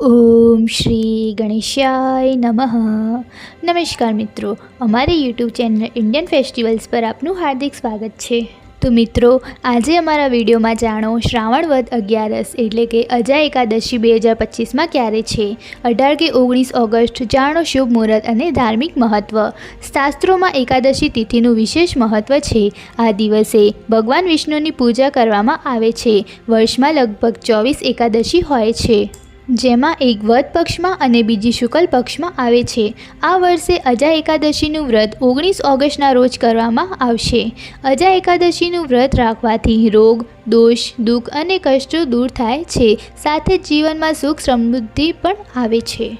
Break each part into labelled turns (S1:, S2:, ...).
S1: ઓમ શ્રી ગણેશાય નમઃ. નમસ્કાર મિત્રો, અમારી યુટ્યુબ ચેનલ ઇન્ડિયન ફેસ્ટિવલ્સ પર આપનું હાર્દિક સ્વાગત છે. તો મિત્રો, આજે અમારા વિડીયોમાં જાણો, શ્રાવણ વદ અગિયારસ એટલે કે અજા એકાદશી બે હજાર પચીસમાં ક્યારે છે? અઢાર કે ઓગણીસ ઓગસ્ટ, જાણો શુભ મુહૂર્ત અને ધાર્મિક મહત્ત્વ શાસ્ત્રોમાં એકાદશી તિથિનું વિશેષ મહત્ત્વ છે. આ દિવસે ભગવાન વિષ્ણુની પૂજા કરવામાં આવે છે. વર્ષમાં લગભગ ચોવીસ એકાદશી હોય છે. જેમાં એક વધ પક્ષમાં અને બીજી શુક્લ પક્ષમાં આવે છે. આ વર્ષે અજા એકાદશીનું વ્રત ઓગણીસ ઓગસ્ટના રોજ કરવામાં આવશે. અજા એકાદશીનું વ્રત રાખવાથી રોગ, દોષ, દુઃખ અને કષ્ટો દૂર થાય છે. સાથે જ જીવનમાં સુખ સમૃદ્ધિ પણ આવે છે.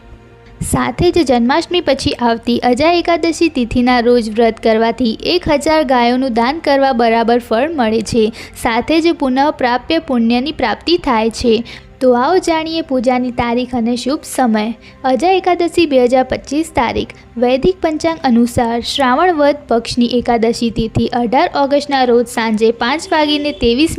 S1: સાથે જ જન્માષ્ટમી પછી આવતી અજા એકાદશી તિથિના રોજ વ્રત કરવાથી એક હજાર ગાયોનું દાન કરવા બરાબર ફળ મળે છે. સાથે જ પુનઃ પ્રાપ્ય પુણ્યની પ્રાપ્તિ થાય છે. તો આવો જાણીએ પૂજાની તારીખ અને શુભ સમય. અજય એકાદશી બે હજાર પચીસ તારીખ. વૈદિક પંચાંગ અનુસાર શ્રાવણ વદ પક્ષની એકાદશી તિથિ અઢાર ઓગસ્ટના રોજ સાંજે પાંચ વાગીને ત્રેવીસ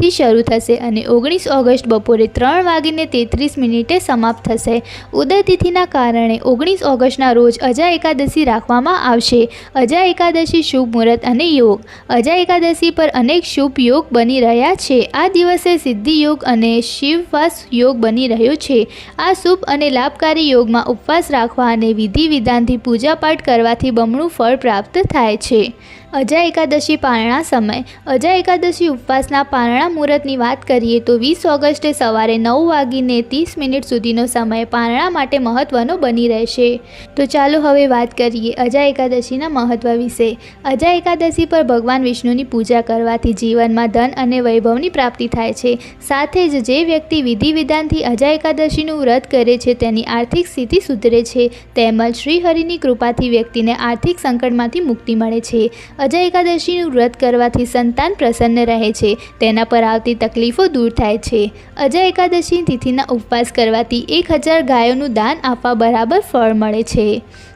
S1: મિનિટથી શરૂ થશે અને ઓગણીસ ઓગસ્ટ બપોરે ત્રણ વાગીને તેત્રીસ મિનિટે સમાપ્ત થશે. ઉદયતિથિના કારણે ઓગણીસ ઓગસ્ટના રોજ અજા એકાદશી રાખવામાં આવશે. અજા એકાદશી શુભ મુહૂર્ત અને યોગ. અજા એકાદશી પર અનેક શુભ યોગ બની રહ્યા છે. આ દિવસે સિદ્ધિ યોગ અને શિવવાસ યોગ બની રહ્યો છે. આ શુભ અને લાભકારી યોગમાં ઉપવાસ રાખવા અને વિધિ વિધાનથી પૂજાપાઠ કરવાથી બમણું ફળ પ્રાપ્ત થાય છે. અજા એકાદશી પારણા સમય. અજય એકાદશી ઉપવાસના પારણા મુહૂર્તની વાત કરીએ તો વીસ ઓગસ્ટે સવારે નવ વાગીને ત્રીસ મિનિટ સુધીનો સમય પારણા માટે મહત્ત્વનો બની રહેશે. તો ચાલો હવે વાત કરીએ અજય એકાદશીના મહત્ત્વ વિશે. અજય એકાદશી પર ભગવાન વિષ્ણુની પૂજા કરવાથી જીવનમાં ધન અને વૈભવની પ્રાપ્તિ થાય છે. સાથે જ જે વ્યક્તિ વિધિ વિધાનથી અજય એકાદશીનું વ્રત કરે છે તેની આર્થિક સ્થિતિ સુધરે છે. તેમજ શ્રીહરિની કૃપાથી વ્યક્તિને આર્થિક સંકટમાંથી મુક્તિ મળે છે. અજય એકાદશીનું વ્રત કરવાથી સંતાન પ્રસન્ન રહે છે. તેના પર આવતી તકલીફો દૂર થાય છે. અજય એકાદશી તિથિના ઉપવાસ કરવાથી એક હજાર ગાયોનું દાન આપવા બરાબર ફળ મળે છે.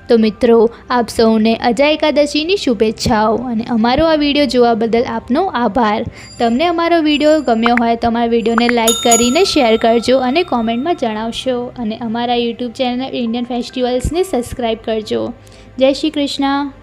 S1: તો મિત્રો, આપ સૌને અજય એકાદશીની શુભેચ્છાઓ અને અમારો આ વીડિયો જોવા બદલ આપનો આભાર. તમને અમારો વીડિયો ગમ્યો હોય તો અમારા વિડીયોને લાઇક કરીને શેર કરજો અને કોમેન્ટમાં જણાવશો અને અમારા યુટ્યુબ ચેનલ ઇન્ડિયન ફેસ્ટિવલ્સને સબસ્ક્રાઈબ કરજો. જય શ્રી કૃષ્ણ.